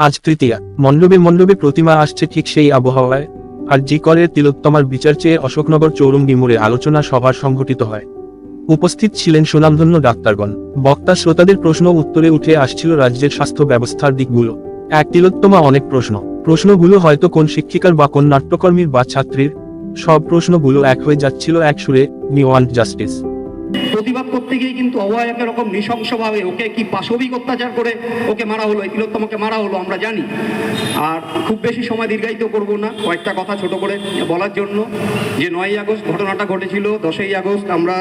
আজ তৃতীয়া। মণ্ডপে মণ্ডপে প্রতিমা আসছে ঠিক সেই আবহাওয়ায়। আর জি করের তিলোত্তমার বিচার চেয়ে অশোকনগর চৌরঙ্গি মোড়ে আলোচনা সভা সংঘটিত হয়। উপস্থিত ছিলেন সুনামধন্য ডাক্তারগণ। বক্তা শ্রোতাদের প্রশ্ন উত্তরে উঠে আসছিল রাজ্যের স্বাস্থ্য ব্যবস্থার দিকগুলো। এক তিলোত্তমা অনেক প্রশ্ন। প্রশ্নগুলো হয়তো কোন শিক্ষিকার বা কোন নাট্যকর্মীর বা ছাত্রীর। সব প্রশ্নগুলো এক হয়ে যাচ্ছিল এক সুরে ওয়ান্ট জাস্টিস করতে গিয়ে কিন্তু অবহায়কের রকম নৃশংসভাবে ওকে কি পাশবিক অত্যাচার করে ওকে মারা হলো, এই তিলোত্তমাকে মারা হলো, আমরা জানি। আর খুব বেশি সময় দীর্ঘায়িত করব না, কয়েকটা কথা ছোট করে বলার জন্য যে নয়ই আগস্ট ঘটনাটা ঘটেছিল, দশই আগস্ট আমরা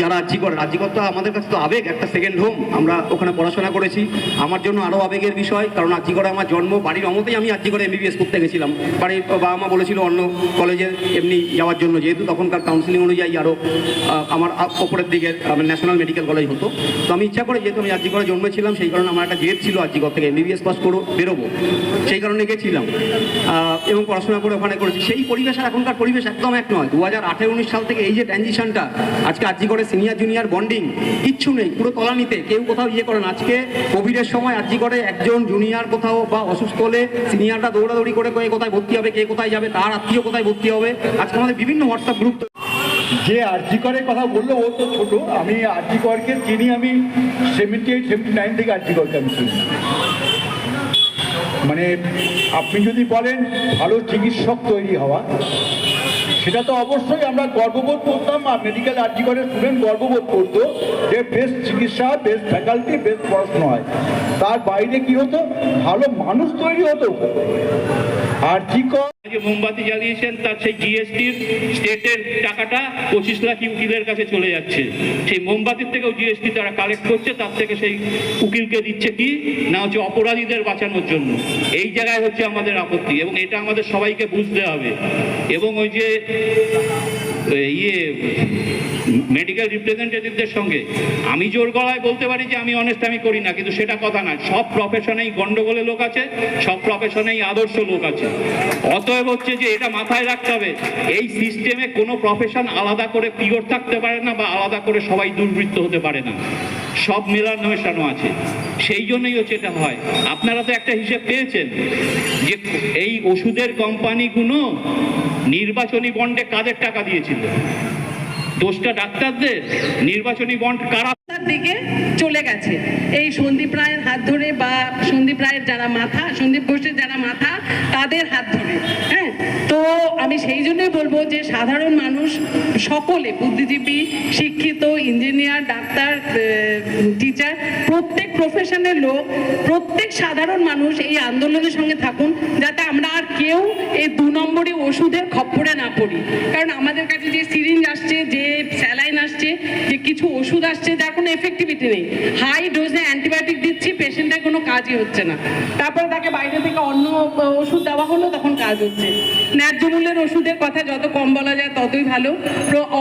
যারা রাজ্যিকর রাজ্যিকর তো আমাদের কাছে তো আবেগ, একটা সেকেন্ড হোম আমরা ওখানে পড়াশোনা করেছি। আমার জন্য আরও আবেগের বিষয়, কারণ আর্যিকরে আমার জন্ম, বাড়ির অমতেই আমি আর্যিকরে এমবিবিএস করতে গেছিলাম। বাড়ির বাবা মা বলেছিল অন্য কলেজে এমনি যাওয়ার জন্য, যেহেতু তখনকার কাউন্সিলিং অনুযায়ী আরও আমার ওপরের দিকে ন্যাশনাল মেডিকেল কলেজ হতো। তো আমি ইচ্ছা করে যেহেতু আমি আর্যিকরে জন্মেছিলাম, সেই কারণে আমার একটা জেদ ছিল আর্যিকর থেকে এমবিবিএস পাস করো বেরোবো। সেই কারণে গেছিলাম। এবং পড়াশোনা করে ওখানে করেছি। সেই পরিবেশ আর এখনকার পরিবেশ একদম এক নয়। দু হাজার আঠেরো উনিশ সাল থেকে এই যে ট্রানজিশনটা আজকে আর্যিকরে সিনিয়র জুনিয়র বন্ডিং কিচ্ছু নেই, পুরো তলানিতে। কেউ কোথাও ইয়ে করেন আজকে কোভিডের সময় আর্যিকরে একজন জুনিয়র কোথাও বা অসুস্থ হলে সিনিয়রটা দৌড়াদৌড়ি করে কোথায় ভর্তি হবে, কে কোথায় যাবে, তার আত্মীয় কোথায় ভর্তি হবে। আজকে আমাদের বিভিন্ন হোয়াটসঅ্যাপ গ্রুপ যে আরজি করের কথা বলল, ও তো ছোট। আমি আরজি করকে চিনি, আমি সেভেন্টি এইট সেভেন্টি নাইন থেকে আরজিকরকে আমি চিনি। মানে আপনি যদি বলেন ভালো চিকিৎসক তৈরি হওয়া, সেটা তো অবশ্যই আমরা গর্ববোধ করতাম। আর মেডিকেল আর্জিকরের স্টুডেন্ট গর্ববোধ করতো যে বেস্ট চিকিৎসা বেস্ট ফ্যাকাল্টি বেস্ট পড়াশোনা হয়। তার বাইরে কি হতো? ভালো মানুষ তৈরি হতো। আর্জিকর যে মোমবাতি জ্বালিয়েছেন, তার সেই জিএসটির স্টেটের টাকাটা পঁচিশ লাখ উকিলের কাছে চলে যাচ্ছে। সেই মোমবাতির থেকেও জিএসটি তারা কালেক্ট করছে, তার থেকে সেই উকিলকে দিচ্ছে কি? না হচ্ছে অপরাধীদের বাঁচানোর জন্য। এই জায়গায় হচ্ছে আমাদের আপত্তি এবং এটা আমাদের সবাইকে বুঝতে হবে। এবং ওই যে ইয়ে মেডিকেল রিপ্রেজেন্টেটিভদের সঙ্গে। আমি জোর গলায় বলতে পারি যে আমি অনেস্ট আমি করি না, কিন্তু সেটা কথা না সব প্রফেশনেই গন্ডগোলে লোক আছে, সব প্রফেশনেই আদর্শ লোক আছে। অতএব হচ্ছে যে এটা মাথায় রাখতে হবে, এই সিস্টেমে কোনো প্রফেশন আলাদা করে পিওর থাকতে পারে না বা আলাদা করে সবাই দুর্বৃত্ত হতে পারে না। সব মেলানো মেশানো আছে। সেই জন্যই হচ্ছে এটা হয়। আপনারা তো একটা হিসেব পেয়েছেন যে এই ওষুধের কোম্পানিগুলো নির্বাচনী বন্ডে কাদের টাকা দিয়েছিল? দোষটা ডাক্তারদের? নির্বাচনী বন্ড কারা? দিকে চলে গেছে। এই সন্দীপ রায়ের হাত ধরে বা সন্দীপ রায়ের যারা মাথা, সন্দীপ ঘোষের যারা মাথা, তাদের হাত ধরে আমি সেই জন্যই বলব যে সাধারণ মানুষ সকলে, বুদ্ধিজীবী, শিক্ষিত, ইঞ্জিনিয়ার, ডাক্তার টিচার, প্রত্যেক প্রফেশনের লোক, প্রত্যেক সাধারণ মানুষ এই আন্দোলনের সঙ্গে থাকুন যাতে আমরা আর কেউ এই দু নম্বরে ওষুধের খপ্পরে না পড়ি। কারণ আমাদের কাছে যে সিরিঞ্জ আসছে, যে স্যালাইন আসছে, যে কিছু ওষুধ আসছে যার কোনো এফেক্টিভিটি নেই। হাই কাজই হচ্ছে না। তারপরে তাকে বাইরে থেকে অন্য ওষুধ দেওয়া হলো, তখন কাজ হচ্ছে। ন্যায্য মূল্যের ওষুধের কথা যত কম বলা যায় ততই ভালো।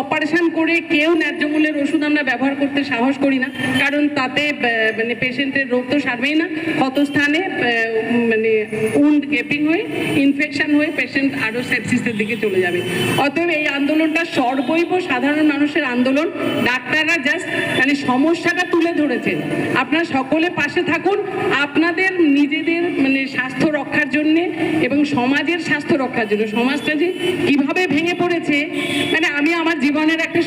অপারেশন করে কেউ ন্যায্য মূল্যের ওষুধ আমরা ব্যবহার করতে সাহস করি না, কারণ তাতে মানে পেশেন্টের রোগ তো সারবেই না। ক্ষত স্থানে মানে উন্ড গেপিং হয়ে ইনফেকশন হয়ে পেশেন্ট আরও সেপসিসের দিকে চলে যাবে। অতএব এই আন্দোলনটা সর্বৈব সাধারণ মানুষের আন্দোলন। ডাক্তাররা জাস্ট মানে সমস্যাটা তুলে ধরেছেন। আপনারা সকলে পাশে থাকুন। আপনাদের নিজেদের মানে স্বাস্থ্য রক্ষার জন্য এবং সমাজের স্বাস্থ্য রক্ষার জন্য, সমাজটা যে কীভাবে ভেঙে পড়েছে মানে আমি আমার জীবনের একটা